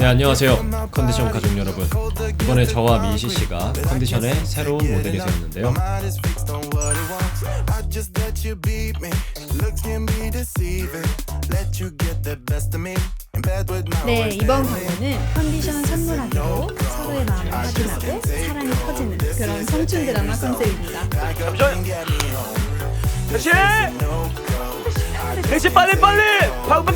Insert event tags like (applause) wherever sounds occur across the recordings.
네 안녕하세요. 컨디션 가족 여러분. 이번에 저와 민시 씨가 컨디션의 새로운 모델이 되었는데요. 네, 이번 광고는 컨디션 선물하기로 서로의 마음을 확인하고 사랑이 터지는 그런 청춘 드라마 컨셉입니다. 대신! 대신 빨리 빨리! 방방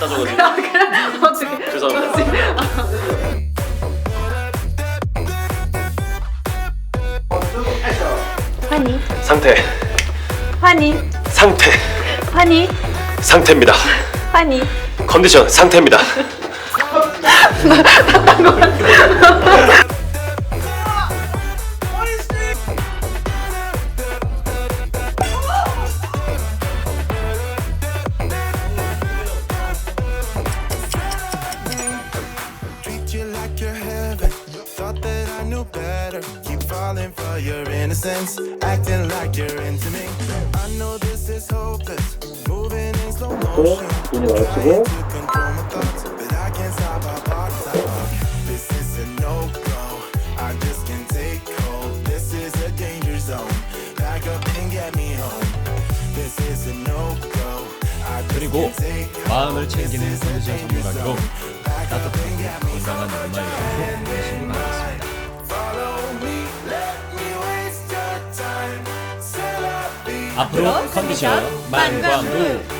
안, 안 따져가지고 죄송합니다 환희, 상태. 환희, 상태. 환희, 상태입니다. 환희. 컨디션 상태입니다. (laughs) treat Thought that I knew better. Keep falling for your innocence, acting like you're into me. I know this is hopeless. Moving in slow motion. Trying to control my thoughts, but I can't stop our bodies. This is a no go. I just can't take hold. This is a danger zone. Back up and get me home. This is a no go. I just 그리고 can't take hold. 마음을 챙기는 컨디션 선물하기로 따뜻하고 앞으로 컨디션 만광부